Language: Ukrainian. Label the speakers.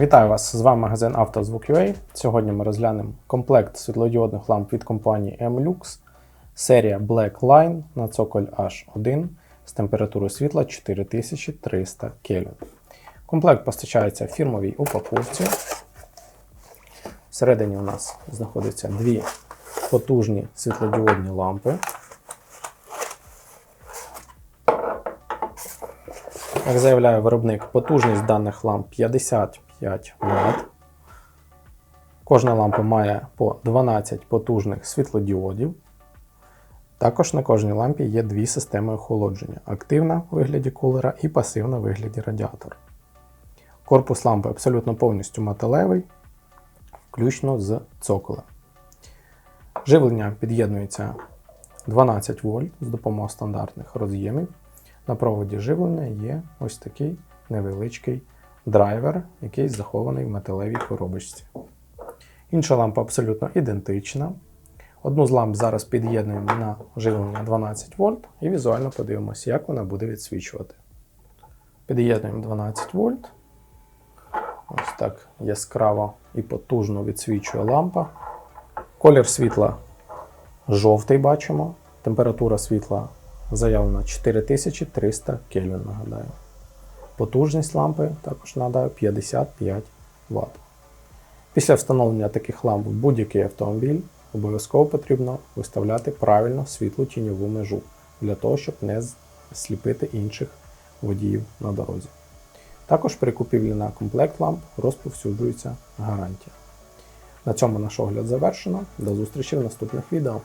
Speaker 1: Вітаю вас! З вами магазин «Автозвук.UA». Сьогодні ми розглянемо комплект світлодіодних ламп від компанії M-Lux, серія Black Line на цоколь H1 з температурою світла 4300 Кельвін. Комплект постачається в фірмовій упаковці. Всередині у нас знаходяться дві потужні світлодіодні лампи. Як заявляє виробник, потужність даних ламп 55 Вт. Кожна лампа має по 12 потужних світлодіодів. Також на кожній лампі є дві системи охолодження: активна в вигляді кулера і пасивна в вигляді радіатора. Корпус лампи абсолютно повністю металевий, включно з цоколем. Живлення під'єднується 12 вольт з допомогою стандартних роз'ємів. На проводі живлення є ось такий невеличкий драйвер, який захований в металевій коробочці. Інша лампа абсолютно ідентична. Одну з ламп зараз під'єднуємо на живлення 12 вольт і візуально подивимося, як вона буде відсвічувати. Під'єднуємо 12 вольт. Ось так яскраво і потужно відсвічує лампа. Колір світла жовтий бачимо. Температура світла заявлена 4300 Кельвін, нагадаю. Потужність лампи також нагадаю 55 Вт. Після встановлення таких ламп в будь-який автомобіль обов'язково потрібно виставляти правильно світлу тіньову межу для того, щоб не сліпити інших водіїв на дорозі. Також при купівлі на комплект ламп розповсюджується гарантія. На цьому наш огляд завершено. До зустрічі в наступних відео.